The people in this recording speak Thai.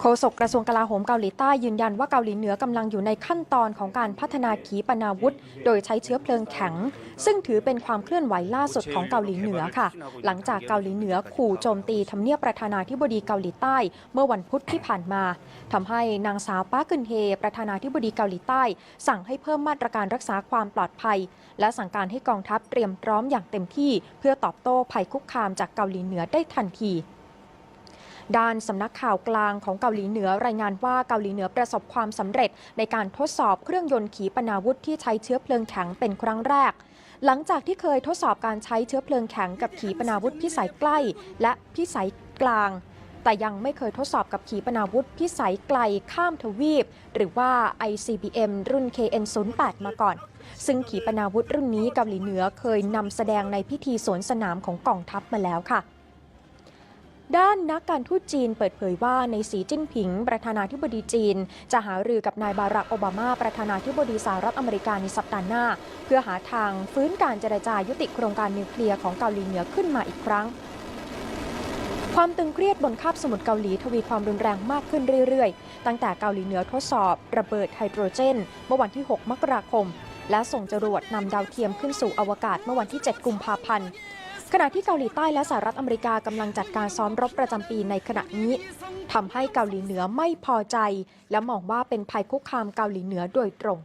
โฆษกกระทรวงกลาโหมเกาหลีใต้ยืนยันว่าเกาหลีเหนือกำลังอยู่ในขั้นตอนของการพัฒนาขีปนาวุธ โดยใช้เชื้อเพลิงแข็ง ซึ่งถือเป็นความเคลื่อนไหวล่าสุดของเกาหลีเหนือค่ะ หลังจากเกาหลีเหนือขู่โจมตีทำเนียบประธานาธิบดีเกาหลีใต้ เมื่อวันพุธที่ผ่านมาทำให้นางสาวป้ากึนเฮ ประธานาธิบดีเกาหลีใต้ สั่งให้เพิ่มมาตรการรักษาความปลอดภัย และสั่งการให้กองทัพเตรียมพร้อมอย่างเต็มที่ เพื่อตอบโต้ภัยคุกคามจากเกาหลีเหนือได้ทันที ด้านสำนักข่าวกลางของเกาหลีเหนือรายงานว่าเกาหลีเหนือประสบความสำเร็จ ในการทดสอบเครื่องยนต์ขีปนาวุธที่ใช้เชื้อเพลิงแข็งเป็นครั้งแรก หลังจากที่เคยทดสอบการใช้เชื้อเพลิงแข็งกับขีปนาวุธพิสัยใกล้ และพิสัยกลางแต่ยังไม่เคยทดสอบกับขีปนาวุธพิสัยไกลข้ามทวีป หรือว่า ICBM รุ่น KN08 มาก่อน ซึ่งขีปนาวุธรุ่นนี้เกาหลีเหนือเคยนำแสดงในพิธีสวนสนามของกองทัพมาแล้วค่ะ ด้านนักการทูตจีนเปิดเผยว่าในสีจิ้นผิง ประธานาธิบดีจีน จะหารือกับนายบารักโอบามาประธานาธิบดีสหรัฐอเมริกาในสัปดาห์หน้า เพื่อหาทางฟื้นการเจรจายุติโครงการนิวเคลียร์ของเกาหลีเหนือขึ้นมาอีกครั้งความตึงเครียดบนคาบสมุทรเกาหลีทวีความรุนแรงมากขึ้นเรื่อยๆ ตั้งแต่เกาหลีเหนือทดสอบ ระเบิดไฮโดรเจน เมื่อวันที่ 6 มกราคม และส่งจรวดนำดาวเทียมขึ้นสู่อวกาศเมื่อวันที่ 7 กุมภาพันธ์ ขณะที่เกาหลีใต้และสหรัฐอเมริกากำลังจัดการซ้อมรบประจำปีในขณะนี้ทำให้เกาหลีเหนือไม่พอใจ และมองว่าเป็นภัยคุกคามเกาหลีเหนือโดยตรง